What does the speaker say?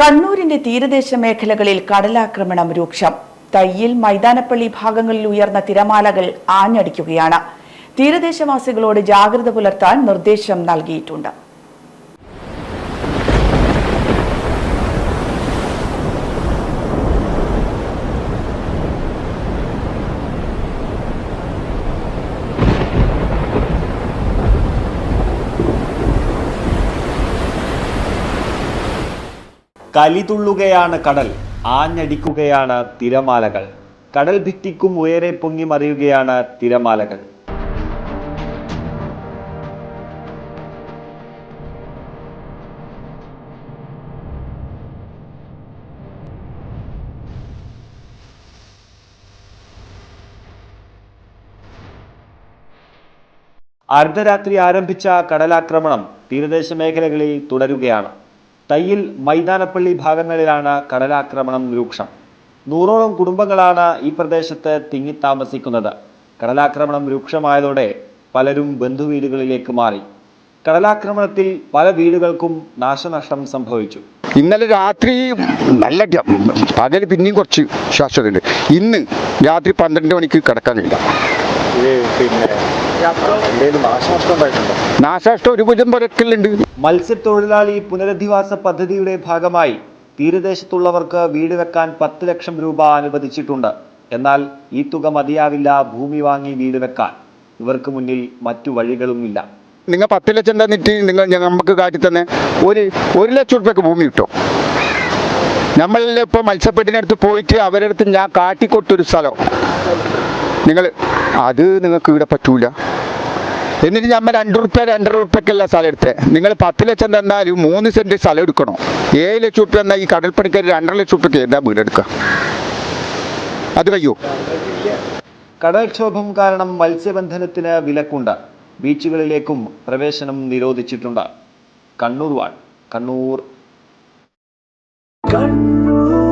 കണ്ണൂരിന്റെ തീരദേശ മേഖലകളിൽ കടലാക്രമണം രൂക്ഷം. തയ്യിൽ മൈതാനപ്പള്ളി ഭാഗങ്ങളിൽ ഉയർന്ന തിരമാലകൾ ആഞ്ഞടിക്കുകയാണ്. തീരദേശവാസികളോട് ജാഗ്രത പുലർത്താൻ നിർദ്ദേശം നൽകിയിട്ടുണ്ട്. കലിതുള്ളുകയാണ് കടൽ ആഞ്ഞടിക്കുകയാണ് തിരമാലകൾ. കടൽ ഭിത്തിക്കും ഉയരെ പൊങ്ങി മറിയുകയാണ് തിരമാലകൾ. അർദ്ധരാത്രി ആരംഭിച്ച കടലാക്രമണം തീരദേശ മേഖലകളിൽ തുടരുകയാണ്. തയ്യിൽ മൈതാനപ്പള്ളി ഭാഗങ്ങളിലാണ് കടലാക്രമണം രൂക്ഷം. നൂറോളം കുടുംബങ്ങളാണ് ഈ പ്രദേശത്ത് തിങ്ങിത്താമസിക്കുന്നത് കടലാക്രമണം രൂക്ഷമായതോടെ പലരും ബന്ധുവീടുകളിലേക്ക് മാറി. കടലാക്രമണത്തിൽ പല വീടുകൾക്കും നാശനഷ്ടം സംഭവിച്ചു. ഇന്നലെ രാത്രി നല്ല പകൽ പിന്നെയും കുറച്ച് ശ്വാസമുണ്ട് ഇന്ന് രാത്രി പന്ത്രണ്ട് മണിക്ക് കിടക്കാനില്ല. നാശനഷ്ടം ഒരു ഭുജം പുരക്കലുണ്ട് മത്സ്യത്തൊഴിലാളി പുനരധിവാസ പദ്ധതിയുടെ ഭാഗമായി തീരദേശത്തുള്ളവർക്ക് വീട് വെക്കാൻ പത്ത് ലക്ഷം രൂപ അനുവദിച്ചിട്ടുണ്ട്. എന്നാൽ ഈ തുക മതിയാവില്ല ഭൂമി വാങ്ങി വീട് വെക്കാൻ. ഇവർക്ക് മുന്നിൽ മറ്റു വഴികളുമില്ല. നിങ്ങൾ പത്ത് ലക്ഷം തന്നിട്ട് നിങ്ങൾ നമുക്ക് കാട്ടി തന്നെ ഒരു ഒരു ലക്ഷം ഉറുപ്പ്യക്ക് ഭൂമി കിട്ടും. നമ്മളെല്ലാം ഇപ്പോൾ മത്സ്യപ്പെട്ടിനടുത്ത് പോയിട്ട് അവരടുത്ത് അടുത്ത് ഞാൻ കാട്ടിക്കൊട്ടൊരു സ്ഥലം. നിങ്ങൾ അത് നിങ്ങൾക്ക് ഇവിടെ പറ്റൂല. എന്നിട്ട് നമ്മൾ രണ്ട് റുപ്യ രണ്ടര റുപ്യക്കല്ല സ്ഥലം എടുത്തത് നിങ്ങൾ പത്ത് ലക്ഷം തന്നാലും മൂന്ന് സെന്റ് സ്ഥലം എടുക്കണം. ഏഴ് ലക്ഷം റുപ്യ എന്നാൽ ഈ കടൽപ്പണിക്കാർ രണ്ടര ലക്ഷം റുപ്യക്ക് എന്താ വീട് എടുക്കുക? അത് കഴിയോ കടൽക്ഷോഭം കാരണം മത്സ്യബന്ധനത്തിന് വിലക്കുണ്ട്. ബീച്ചുകളിലേക്കും പ്രവേശനം നിരോധിച്ചിട്ടുണ്ട്. കണ്ണൂർ വാൾ കണ്ണൂർ. Cooperative